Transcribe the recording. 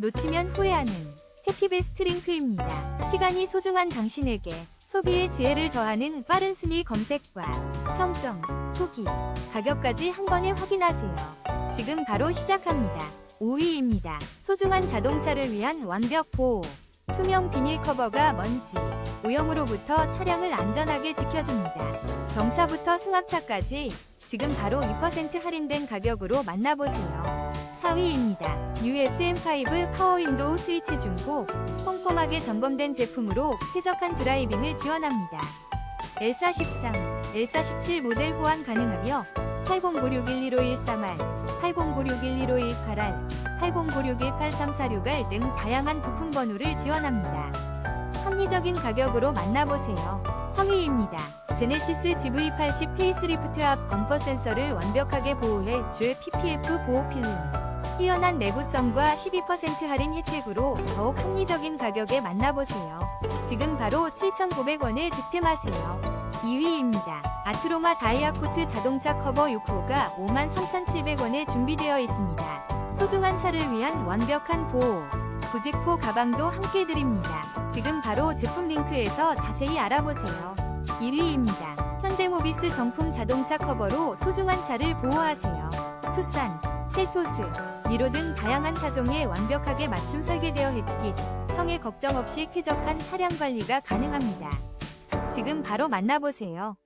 놓치면 후회하는 해피베스트 링크입니다. 시간이 소중한 당신에게 소비의 지혜를 더하는 빠른 순위 검색과 평점, 후기, 가격까지 한 번에 확인하세요. 지금 바로 시작합니다. 5위입니다. 소중한 자동차를 위한 완벽 보호. 투명 비닐 커버가 먼지, 오염으로부터 차량을 안전하게 지켜줍니다. 경차부터 승합차까지 지금 바로 2% 할인된 가격으로 만나보세요. 4위입니다. USM5 파워 윈도우 스위치 중고 꼼꼼하게 점검된 제품으로 쾌적한 드라이빙을 지원합니다. L413, L417 모델 호환 가능하며 8096115131R, 8096115188R, 8096183461등 다양한 부품 번호를 지원합니다. 합리적인 가격으로 만나보세요. 3위입니다. 제네시스 GV80 페이스리프트 앞 범퍼 센서를 완벽하게 보호해 줄 PPF 보호 필름. 뛰어난 내구성과 12% 할인 혜택으로 더욱 합리적인 가격에 만나보세요. 지금 바로 7,900원에 득템하세요. 2위입니다. 아트로마 다이아코트 자동차 커버 6호가 53,700원에 준비되어 있습니다. 소중한 차를 위한 완벽한 보호. 부직포 가방도 함께 드립니다. 지금 바로 제품 링크에서 자세히 알아보세요. 1위입니다. 현대모비스 정품 자동차 커버로 소중한 차를 보호하세요. 투싼, 셀토스, 니로 등 다양한 차종에 완벽하게 맞춤 설계되어 햇빛, 성에 걱정 없이 쾌적한 차량 관리가 가능합니다. 지금 바로 만나보세요.